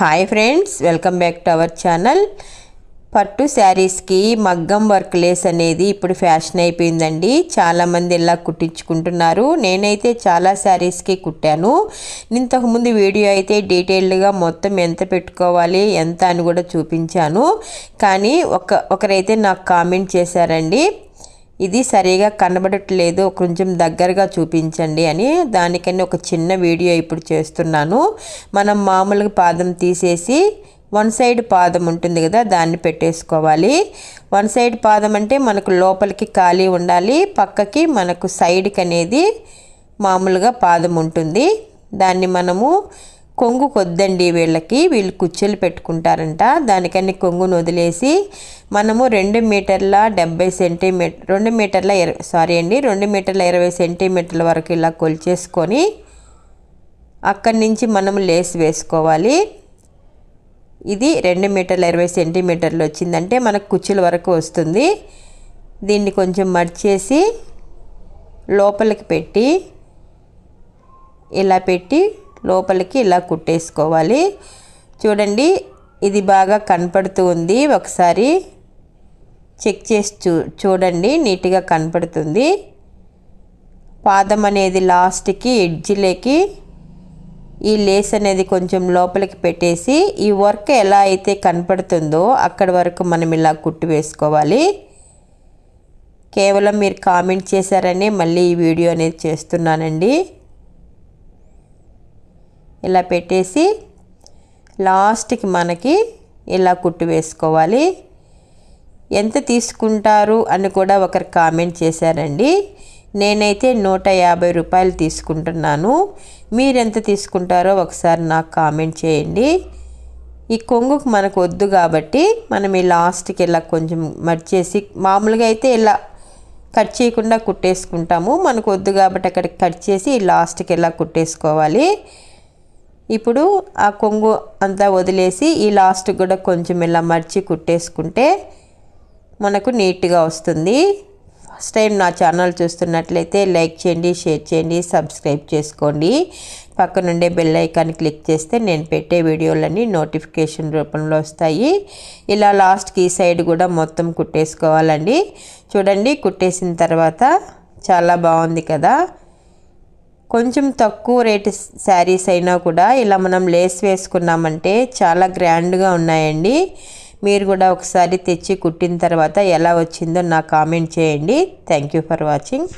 Hi friends welcome back to our channel పట్టు శారీస్కి మగ్గం వర్క్ లేస్ అనేది ఇప్పుడు ఫ్యాషన్ అయిపోయిందండి. చాలామంది ఇలా కుట్టించుకుంటున్నారు. నేనైతే చాలా శారీస్కి కుట్టాను. ఇంతకుముందు వీడియో అయితే డీటెయిల్డ్గా మొత్తం ఎంత పెట్టుకోవాలి ఎంత అని కూడా చూపించాను. కానీ ఒక ఒకరైతే నాకు కామెంట్ చేశారండి. ఇది సరిగా కనబడట్లేదు కొంచెం దగ్గరగా చూపించండి అని దానికని ఒక చిన్న వీడియో ఇప్పుడు చేస్తున్నాను. మనం మామూలుగా పాదం తీసేసి వన్ సైడ్ పాదం ఉంటుంది కదా దాన్ని పెట్టేసుకోవాలి. వన్ సైడ్ పాదం అంటే మనకు లోపలికి ఖాళీ ఉండాలి పక్కకి మనకు సైడ్కి అనేది మామూలుగా పాదం ఉంటుంది. దాన్ని మనము కొంగు కొద్దండి వీళ్ళకి వీళ్ళు కుచ్చెలు పెట్టుకుంటారంట. దానికని కొంగును వదిలేసి మనము రెండు మీటర్ల డెబ్బై సెంటీమీటర్ రెండు మీటర్ల సారీ అండి రెండు మీటర్ల ఇరవై సెంటీమీటర్ల వరకు ఇలా కొలిచేసుకొని అక్కడి నుంచి మనం లేస్ వేసుకోవాలి. ఇది రెండు మీటర్ల ఇరవై సెంటీమీటర్లు వచ్చిందంటే మనకు కుచ్చుల వరకు వస్తుంది. దీన్ని కొంచెం మడిచేసి లోపలికి పెట్టి ఇలా పెట్టి లోపలికి ఇలా కుట్టేసుకోవాలి. చూడండి ఇది బాగా కనపడుతూ ఉంది. ఒకసారి చెక్ చేసి చూ చూడండి నీట్గా కనపడుతుంది. పాదం అనేది లాస్ట్కి ఎడ్జిలేకి ఈ లేస్ అనేది కొంచెం లోపలికి పెట్టేసి ఈ వర్క్ ఎలా అయితే కనపడుతుందో అక్కడి వరకు మనం ఇలా కుట్టు వేసుకోవాలి. కేవలం మీరు కామెంట్ చేశారని మళ్ళీ ఈ వీడియో అనేది చేస్తున్నానండి. ఇలా పెట్టేసి లాస్ట్కి మనకి ఇలా కుట్టు వేసుకోవాలి. ఎంత తీసుకుంటారు అని కూడా ఒకరు కామెంట్ చేశారండి. నేనైతే నూట యాభై రూపాయలు తీసుకుంటున్నాను. మీరెంత తీసుకుంటారో ఒకసారి నాకు కామెంట్ చేయండి. ఈ కొంగుకు మనకు వద్దు కాబట్టి మనం ఈ లాస్ట్కి ఇలా కొంచెం మర్చేసి మామూలుగా అయితే ఇలా కట్ చేయకుండా కుట్టేసుకుంటాము. మనకు వద్దు కాబట్టి అక్కడికి కట్ చేసి లాస్ట్కి ఇలా కుట్టేసుకోవాలి. ఇప్పుడు ఆ కొంగు అంతా వదిలేసి ఈ లాస్ట్ కూడా కొంచెం ఇలా మర్చి కుట్టేసుకుంటే మనకు నీట్గా వస్తుంది. ఫస్ట్ టైం నా ఛానల్ చూస్తున్నట్లయితే లైక్ చేయండి షేర్ చేయండి సబ్స్క్రైబ్ చేసుకోండి. పక్కనుండే బెల్ ఐకాన్ క్లిక్ చేస్తే నేను పెట్టే వీడియోలన్నీ నోటిఫికేషన్ రూపంలో వస్తాయి. ఇలా లాస్ట్కి ఈ సైడ్ కూడా మొత్తం కుట్టేసుకోవాలండి. చూడండి కుట్టేసిన తర్వాత చాలా బాగుంది కదా. కొంచెం తక్కువ రేటు శారీస్ అయినా కూడా ఇలా మనం లేస్ వేసుకున్నామంటే చాలా గ్రాండ్గా ఉన్నాయండి. మీరు కూడా ఒకసారి తెచ్చి కుట్టిన తర్వాత ఎలా వచ్చిందో నాకు కామెంట్ చేయండి. Thank you for watching.